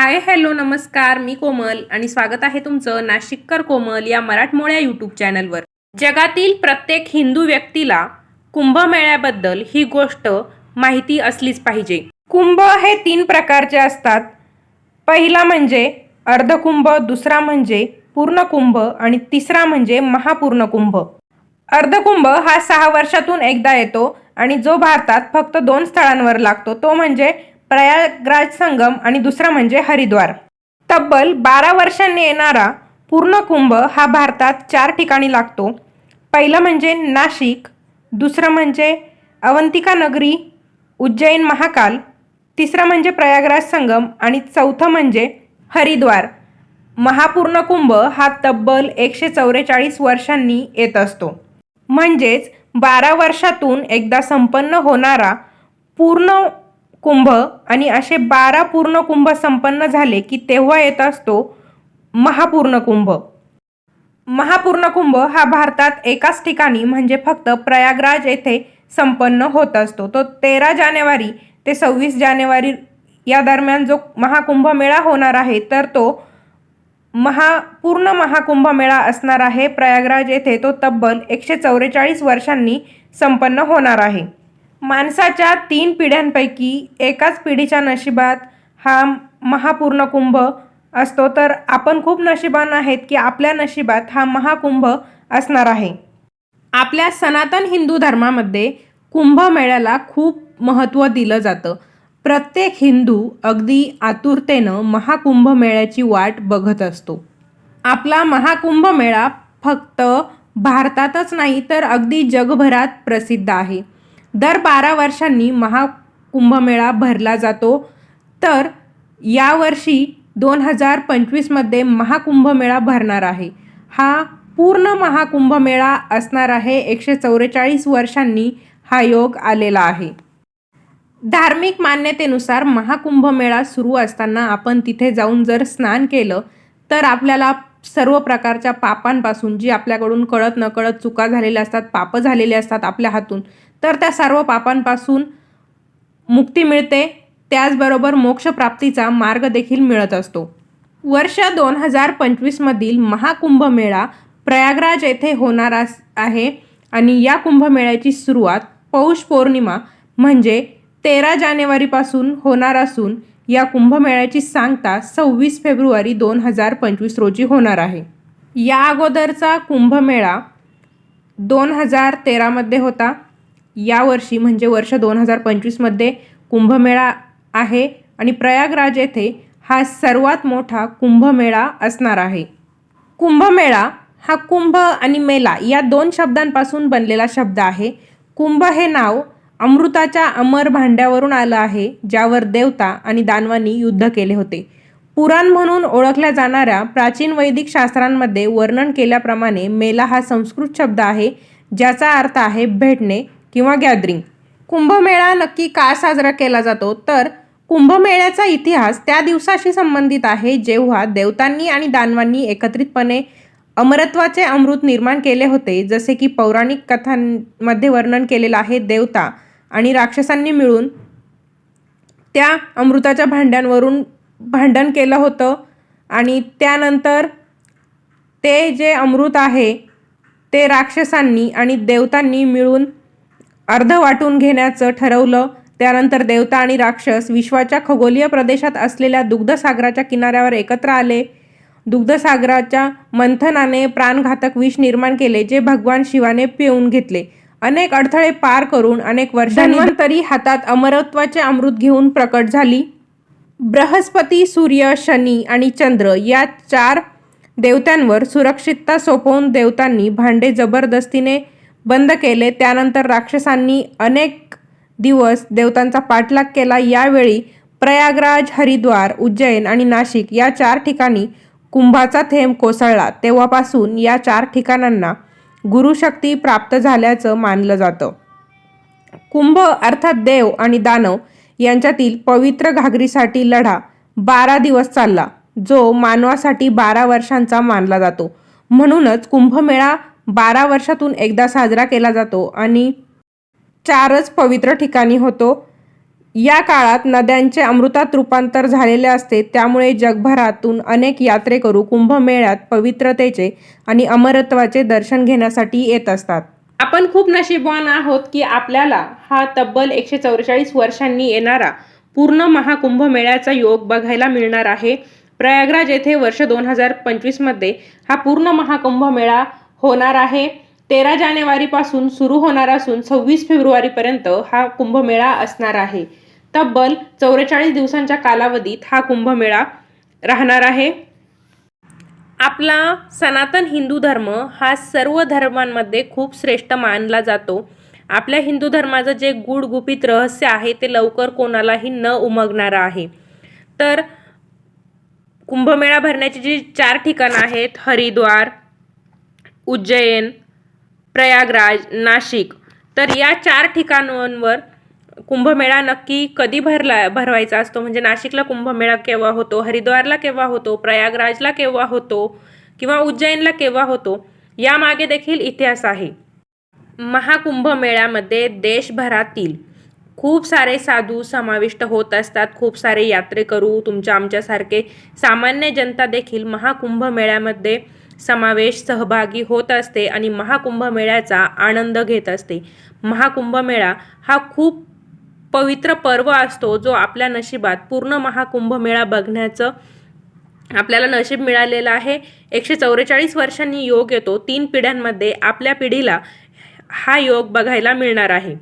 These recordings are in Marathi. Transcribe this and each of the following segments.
हाय हॅलो नमस्कार मी कोमल आणि स्वागत आहे तुमचं नाशिककर कोमल या मराठमोळ्या यूट्यूब चॅनलवर जगातील प्रत्येक हिंदू व्यक्तीला कुंभमेळ्याबद्दल ही गोष्ट माहिती असलीच पाहिजे. कुंभ हे तीन प्रकारचे असतात. पहिला म्हणजे अर्धकुंभ दुसरा म्हणजे पूर्णकुंभ आणि तिसरा म्हणजे महापूर्ण कुंभ अर्धकुंभ हा सहा वर्षातून एकदा येतो आणि जो भारतात फक्त दोन स्थळांवर लागतो तो म्हणजे प्रयागराज संगम आणि दुसरा म्हणजे हरिद्वार. तब्बल बारा वर्षांनी येणारा पूर्ण कुंभ हा भारतात चार ठिकाणी लागतो. पहिलं म्हणजे नाशिक दुसरं म्हणजे अवंतिका नगरी उज्जैन महाकाल तिसरं म्हणजे प्रयागराज संगम आणि चौथं म्हणजे हरिद्वार. महापूर्ण कुंभ हा तब्बल एकशे चौवेचाळीस वर्षांनी येत असतो. म्हणजेच बारा वर्षातून एकदा संपन्न होणारा पूर्ण कुंभ आणि असे बारा पूर्ण कुंभ संपन्न झाले की तेव्हा येत असतो महापूर्ण कुंभ. महापूर्ण कुंभ हा भारतात एकाच ठिकाणी म्हणजे फक्त प्रयागराज येथे संपन्न होत असतो. तो तेरा जानेवारी ते सव्वीस जानेवारी या दरम्यान जो महाकुंभ मेळा होणार आहे तर तो महा पूर्ण महाकुंभ मेळा असणार आहे. प्रयागराज येथे तो तब्बल एकशे चौवेचाळीस वर्षांनी संपन्न होणार आहे. माणसाच्या तीन पिढ्यांपैकी एकाच पिढीच्या नशिबात हा महापूर्ण कुंभ असतो. तर आपण खूप नशिबान आहेत की आपल्या नशिबात हा महाकुंभ असणार आहे. आपल्या सनातन हिंदू धर्मामध्ये कुंभमेळ्याला खूप महत्त्व दिलं जातं. प्रत्येक हिंदू अगदी आतुरतेनं महाकुंभमेळ्याची वाट बघत असतो. आपला महाकुंभमेळा फक्त भारतातच नाही तर अगदी जगभरात प्रसिद्ध आहे. दर बारा वर्षांनी महाकुंभमेळा भरला जातो. तर यावर्षी दोन हजार पंचवीसमध्ये महाकुंभमेळा भरणार आहे. हा पूर्ण महाकुंभमेळा असणार आहे. एकशे चौवेचाळीस वर्षांनी हा योग आलेला आहे. धार्मिक मान्यतेनुसार महाकुंभमेळा सुरू असताना आपण तिथे जाऊन जर स्नान केलं तर आपल्याला सर्व प्रकारच्या पापांपासून जी आपल्याकडून कळत नकळत चुका झालेल्या असतात पापं झालेले असतात आपल्या हातून तर त्या सर्व पापांपासून मुक्ती मिळते. त्याचबरोबर मोक्षप्राप्तीचा मार्ग देखील मिळत असतो. वर्ष दोन हजार पंचवीसमधील महाकुंभमेळा प्रयागराज येथे होणार आहे आणि या कुंभमेळ्याची सुरुवात पौष पौर्णिमा म्हणजे तेरा जानेवारीपासून होणार असून या कुंभमेळ्याची सांगता सव्वीस फेब्रुवारी दोन हजार पंचवीस रोजी होणार आहे. या अगोदरचा कुंभमेळा दोन हजार तेरामध्ये होता. यावर्षी म्हणजे वर्ष दोन हजार पंचवीसमध्ये कुंभमेळा आहे आणि प्रयागराज येथे हा सर्वात मोठा कुंभमेळा असणार आहे. कुंभमेळा हा कुंभ आणि मेला या दोन शब्दांपासून बनलेला शब्द आहे. कुंभ हे नाव अमृताच्या अमर भांड्यावरून आलं आहे ज्यावर देवता आणि दानवांनी युद्ध केले होते. पुराण म्हणून ओळखल्या जाणाऱ्या प्राचीन वैदिक शास्त्रांमध्ये वर्णन केल्याप्रमाणे मेला हा संस्कृत शब्द आहे ज्याचा अर्थ आहे भेटणे किंवा गॅदरिंग. कुंभमेळा नक्की का साजरा केला जातो तर कुंभमेळ्याचा इतिहास त्या दिवसाशी संबंधित आहे जेव्हा देवतांनी आणि दानवांनी एकत्रितपणे अमरत्वाचे अमृत निर्माण केले होते जसे की पौराणिक कथांमध्ये वर्णन केलेलं आहे देवता आणि राक्षसांनी मिळून त्या अमृताच्या भांड्यांवरून भांडण केलं होतं. आणि त्यानंतर ते जे अमृत आहे ते राक्षसांनी आणि देवतांनी मिळून अर्ध वाटून घेण्याचं ठरवलं. त्यानंतर देवता आणि राक्षस विश्वाच्या खगोलीय प्रदेशात असलेल्या दुग्धसागराच्या किनाऱ्यावर एकत्र आले. दुग्धसागराच्या मंथनाने प्राणघातक विष निर्माण केले जे भगवान शिवाने पिऊन घेतले. अनेक अडथळे पार करून अनेक वर्षांनी तरी हातात अमरत्वाचे अमृत घेऊन प्रकट झाली. बृहस्पती सूर्य शनी आणि चंद्र या चार देवतांवर सुरक्षितता सोपवून देवतांनी भांडे जबरदस्तीने बंद केले. त्यानंतर राक्षसांनी अनेक दिवस देवतांचा पाठलाग केला. यावेळी प्रयागराज हरिद्वार उज्जैन आणि नाशिक या चार ठिकाणी कुंभाचा थेंब कोसळला. तेव्हापासून या चार ठिकाणांना गुरुशक्ती प्राप्त झाल्याचं मानलं जातं. कुंभ अर्थात देव आणि दानव यांच्यातील पवित्र घागरीसाठी लढा बारा दिवस चालला जो मानवासाठी बारा वर्षांचा मानला जातो. म्हणूनच कुंभमेळा बारा वर्षातून एकदा साजरा केला जातो आणि चारच पवित्र ठिकाणी होतो. या काळात नद्यांचे अमृतात रूपांतर झालेले असते त्यामुळे जगभरातून अनेक यात्रेकरू कुंभमेळ्यात पवित्रतेचे आणि अमरत्वाचे दर्शन घेण्यासाठी येत असतात. आपण खूप नशीबवान आहोत की आपल्याला हा तब्बल एकशे चौवेचाळीस वर्षांनी येणारा पूर्ण महाकुंभमेळ्याचा योग बघायला मिळणार आहे. प्रयागराज येथे वर्ष दोन हजार पंचवीसमध्ये हा पूर्ण महाकुंभमेळा होणार आहे. तेरा जानेवारीपासून सुरू होणार असून सव्वीस फेब्रुवारीपर्यंत हा कुंभमेळा असणार आहे. तब्बल चौवेचाळीस दिवसांच्या कालावधीत हा कुंभमेळा राहणार आहे. आपला सनातन हिंदू धर्म हा सर्व धर्मांमध्ये खूप श्रेष्ठ मानला जातो. आपल्या हिंदू धर्माचं जे गुडगुपित रहस्य आहे ते लवकर कोणालाही न उमगणारं आहे. तर कुंभमेळा भरण्याची जी चार ठिकाणं आहेत हरिद्वार उज्जैन प्रयागराज नाशिक तर या चार ठिकाणांवर कुंभमेळा नक्की कधी भरला भरवायचा असतो? म्हणजे नाशिकला कुंभमेळा केव्हा होतो? हरिद्वारला केव्हा होतो? प्रयागराजला केव्हा होतो? किंवा उज्जैनला केव्हा होतो? यामागे देखील इतिहास आहे. महाकुंभमेळ्यामध्ये देशभरातील खूप सारे साधू समाविष्ट होत असतात. खूप सारे यात्रेकरू तुमच्या आमच्यासारखे सामान्य जनता देखील महाकुंभमेळ्यामध्ये समावेश सहभागी होत असते आणि महाकुंभमेळ्याचा आनंद घेत असते. महाकुंभमेळा हा खूप पवित्र पर्व असतो जो आपल्या नशिबात पूर्ण महाकुंभमेळा बघण्याचं आपल्याला नशीब मिळालेलं आहे. एकशे चौवेचाळीस वर्षांनी योग येतो. तीन पिढ्यांमध्ये आपल्या पिढीला हा योग बघायला मिळणार आहे.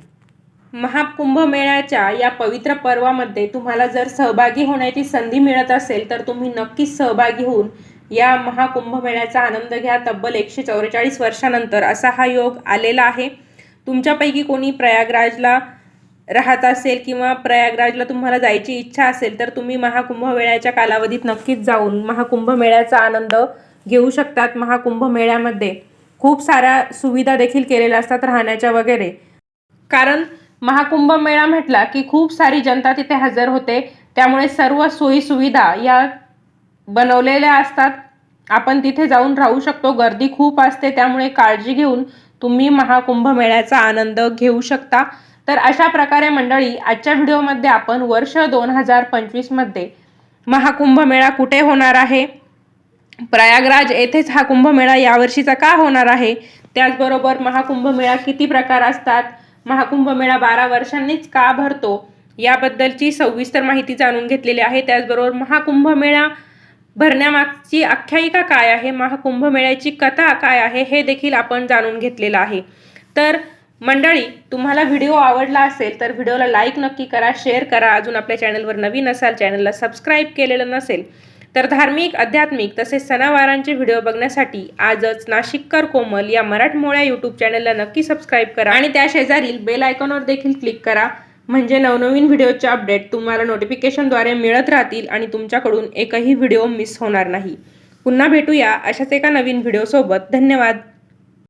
महाकुंभमेळ्याच्या या पवित्र पर्वामध्ये तुम्हाला जर सहभागी होण्याची संधी मिळत असेल तर तुम्ही नक्कीच सहभागी होऊन या महाकुंभमेळ्याचा आनंद घ्या. तब्बल एकशे चौवेचाळीस वर्षानंतर असा हा योग आलेला आहे. तुमच्यापैकी कोणी प्रयागराजला राहत असेल किंवा प्रयागराजला तुम्हाला जायची इच्छा असेल तर तुम्ही महाकुंभमेळ्याच्या कालावधीत नक्कीच जाऊन महाकुंभमेळ्याचा आनंद घेऊ शकतात महाकुंभमेळ्यामध्ये. खूप साऱ्या सुविधा देखील केलेल्या असतात राहण्याच्या वगैरे. कारण महाकुंभमेळा म्हटला की खूप सारी जनता तिथे हजर होते. त्यामुळे सर्व सोयीसुविधा या बनवलेल्या असतात. आपण तिथे जाऊन राहू शकतो. गर्दी खूप असते. त्यामुळे काळजी घेऊन तुम्ही महाकुंभमेळ्याचा आनंद घेऊ शकता. तर अशा प्रकारे मंडळी आजच्या व्हिडिओमध्ये आपण वर्ष दोन हजार पंचवीसमध्ये महाकुंभमेळा कुठे होणार आहे? प्रयागराज येथेच हा कुंभमेळा यावर्षीचा का होणार आहे? त्याचबरोबर महाकुंभमेळा किती प्रकार असतात? महाकुंभमेळा बारा वर्षांनीच का भरतो? याबद्दलची सविस्तर माहिती जाणून घेतलेली आहे. त्याचबरोबर महाकुंभमेळा भरण्यामागची आख्यायिका काय आहे? महाकुंभमेळ्याची कथा काय आहे? हे देखील आपण जाणून घेतलेलं आहे. तर मंडळी तुम्हाला व्हिडिओ आवडला असेल तर व्हिडिओला लाईक नक्की करा शेअर करा. अजून आपल्या चॅनलवर नवीन असाल चॅनलला सबस्क्राईब केलेलं नसेल तर धार्मिक आध्यात्मिक तसेच सणावारांचे व्हिडिओ बघण्यासाठी आजच नाशिककर कोमल या मराठमोळ्या यूट्यूब चॅनलला नक्की सबस्क्राईब करा. आणि त्या शेजारील बेल आयकॉनवर देखील क्लिक करा. म्हणजे नवनवीन व्हिडिओचे अपडेट तुम्हाला नोटिफिकेशनद्वारे मिळत राहतील आणि तुमच्याकडून एकही व्हिडिओ मिस होणार नाही. पुन्हा भेटूया अशाच एका नवीन व्हिडिओसोबत. धन्यवाद.